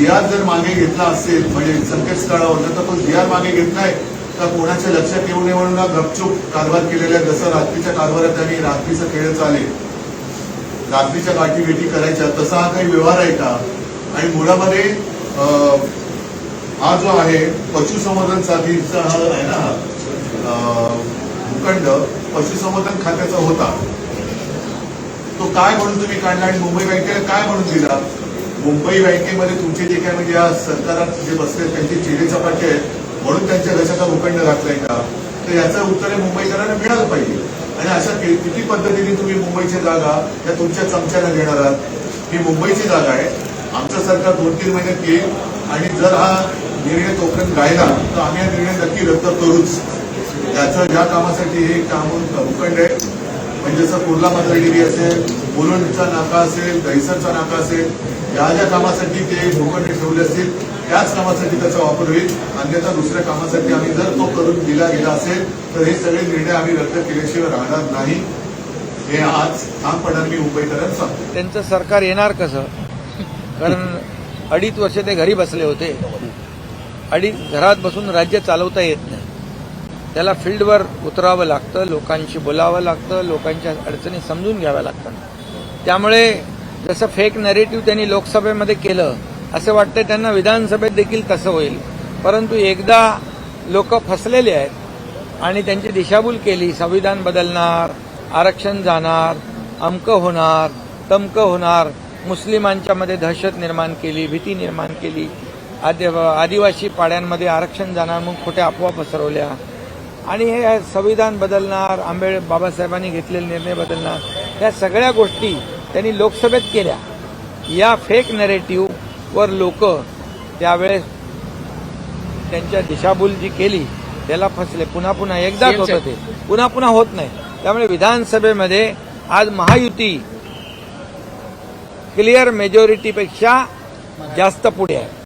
जी जर मागे घेतला असेल म्हणजे संकेतस्थळावर तर तो जी मागे घेत नाही. तर कोणाच्या लक्षात येऊ नये म्हणून गपचूप कारभार केलेला जसं रात्रीच्या कारभारात त्यांनी रात्रीचं खेळ चालेल. रात्रीच्या गाठीभेटी करायच्या. तसा हा काही व्यवहार आहे का? आणि मुळामध्ये हा जो आहे पशुसंवर्धन साधीचा हा आहे ना भूखंड पशुसंवर्धन खात्याचा होता. तो काय म्हणून तुम्ही काढला आणि मुंबई बँकेला काय म्हणून दिला? मुंबई बँकेमध्ये तुमचे जे काय म्हणजे या सरकारात जे बसले त्यांचे चेहरे चपाटे आहेत म्हणून त्यांच्या घशाचा भूखंड घातलाय का? तर याचं उत्तर हे मुंबईकरांना मिळालं पाहिजे. आणि अशा किती पद्धतीने तुम्ही मुंबईची जागा या तुमच्या चमच्यानं घेणार आहात? ही मुंबईची जागा आहे. आमचं सरकार दोन तीन महिन्यात येईल आणि जर हा निर्णय तोपर्यंत राहिला तर आम्ही हा निर्णय नक्की रद्द करूच. त्याचं या कामासाठी हे काम भूखंड आहे म्हणजे जसं कुर्ला मात्र असेल मुलुंडचा नाका असेल दहिसरचा नाका असेल या ज्या कामासाठी ते भूखंड ठेवले असतील त्याच कामासाठी त्याचा वापर होईल. अन्यथा दुसऱ्या कामासाठी आम्ही जर तो करून दिला गेला असेल तर हे सगळे निर्णय आम्ही रद्द केल्याशिवाय राहणार नाही. हे आज ठामपणाने मी मुंबईकरांना सांगतो. त्यांचं सरकार येणार कसं? कारण अडीच वर्ष ते घरी बसले होते. अडीच घरात बसून राज्य चालवता येत नाही. त्याला फील्डवर उतरावं लागतं लोकांशी बोलावं लागतं लोकांच्या अडचणी समजून घ्याव्या लागतात. त्यामुळे जसं फेक नरेटिव्ह त्यांनी लोकसभेमध्ये केलं असं वाटतं त्यांना विधानसभेत देखील तसं होईल. परंतु एकदा लोक फसलेले आहेत आणि त्यांची दिशाभूल केली संविधान बदलणार आरक्षण जाणार अमकं होणार तमकं होणार मुस्लिमांच्या मध्ये दहशत निर्माण केली भीती निर्माण केली आदि आदिवासी पाड्यांमध्ये आरक्षण जाणार मग खोट्या अफवा पसरवल्या आणि हे संविधान बदलणार आंबेड बाबासाहेबांनी घेतलेले निर्णय बदलणार या सगळ्या गोष्टी त्यांनी लोकसभेत केल्या. या फेक नरेटिव्ह वर लोक त्यावेळेस त्यांच्या दिशाभूल जी केली त्याला फसले. पुन्हा पुन्हा एकदाच होतं ते. पुन्हा पुन्हा होत नाही. त्यामुळे विधानसभेमध्ये आज महायुती क्लिअर मेजॉरिटीपेक्षा जास्त पुढे आहे.